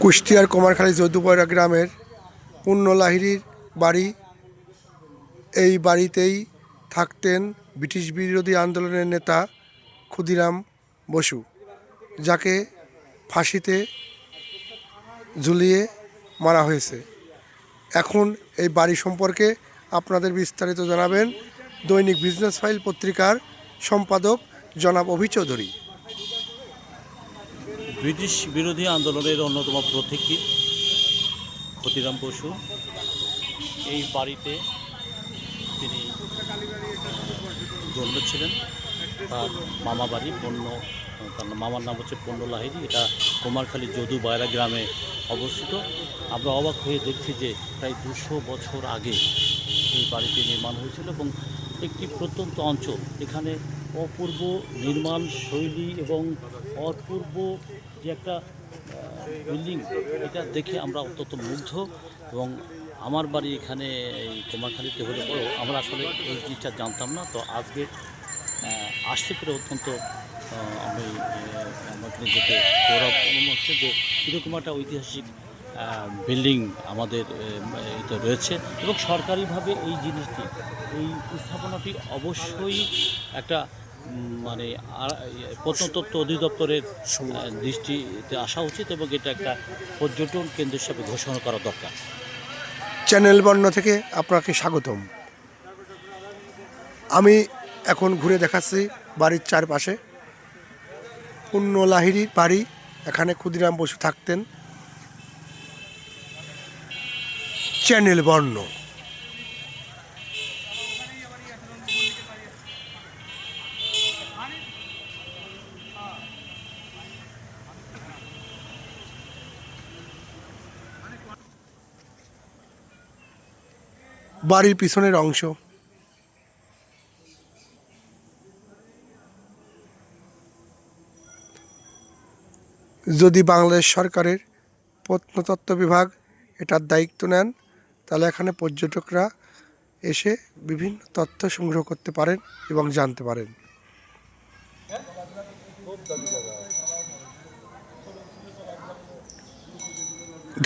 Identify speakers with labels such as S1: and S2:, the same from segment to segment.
S1: কুষ্টিয়ার কুমারখালী যদুপাড়া গ্রামের পূর্ণ লাহিড়ির বাড়ি। এই বাড়িতেই থাকতেন ব্রিটিশ বিরোধী আন্দোলনের নেতা ক্ষুদিরাম বসু, যাকে ফাঁসিতে ঝুলিয়ে মারা হয়েছে। এখন এই বাড়ি সম্পর্কে আপনাদের বিস্তারিত জানাবেন দৈনিক বিজনেস ফাইল পত্রিকার সম্পাদক জনাব অভি চৌধুরী।
S2: ব্রিটিশ বিরোধী আন্দোলনের অন্যতম প্রতীকী ক্ষতিরাম বসু। এই বাড়িতে তিনি জন্মেছিলেন তার মামা বাড়ি পণ্য, তার মামার নাম হচ্ছে পণ্য লাহিরি এটা কুমারখালী যদু বায়রা গ্রামে অবস্থিত। আমরা অবাক হয়ে দেখছি যে প্রায় দুশো বছর আগে এই বাড়িটি নির্মাণ হয়েছিল এবং একটি প্রত্যন্ত অঞ্চল। এখানে অপূর্ব নির্মাণ শৈলী এবং অপূর্ব যে একটা বিল্ডিং এটা দেখে আমরা অত্যন্ত মুগ্ধ এবং আমার বাড়ি এখানে এই কুমারখালীতে হলে পরেও আমরা আসলে এই জিনিসটা জানতাম না। তো আজকে আসতে পেরে অত্যন্ত আমি আমার নিজেকে গৌরব অনুভব হচ্ছে যে এরকম একটা ঐতিহাসিক বিল্ডিং আমাদের এতে রয়েছে এবং সরকারিভাবে এই জিনিসটি, এই স্থাপনাটি অবশ্যই একটা মানে প্রত্নতত্ত্ব অধিদপ্তরের দৃষ্টিতে আসা উচিত এবং এটা একটা পর্যটন কেন্দ্র হিসাবে ঘোষণা করা দরকার।
S1: চ্যানেল বর্ণ থেকে আপনাকে স্বাগতম। আমি এখন ঘুরে দেখাচ্ছি বাড়ির চারপাশে। পূর্ণ লাহিড়ির বাড়ি, এখানে ক্ষুদিরাম বসু থাকতেন। চ্যানেল বর্ণ। বাড়ির পিছনের অংশ। যদি বাংলাদেশ সরকারের প্রত্নতত্ত্ব বিভাগ এটার দায়িত্ব নেন, তাহলে এখানে পর্যটকরা এসে বিভিন্ন তথ্য সংগ্রহ করতে পারেন এবং জানতে পারেন।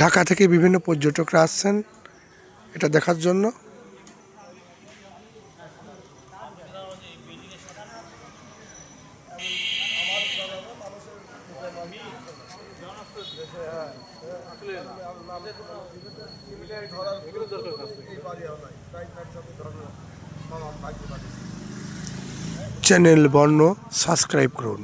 S1: ঢাকা থেকে বিভিন্ন পর্যটকরা আসছেন, এটা দেখার জন্য। চ্যানেল বর্ণ সাবস্ক্রাইব করুন।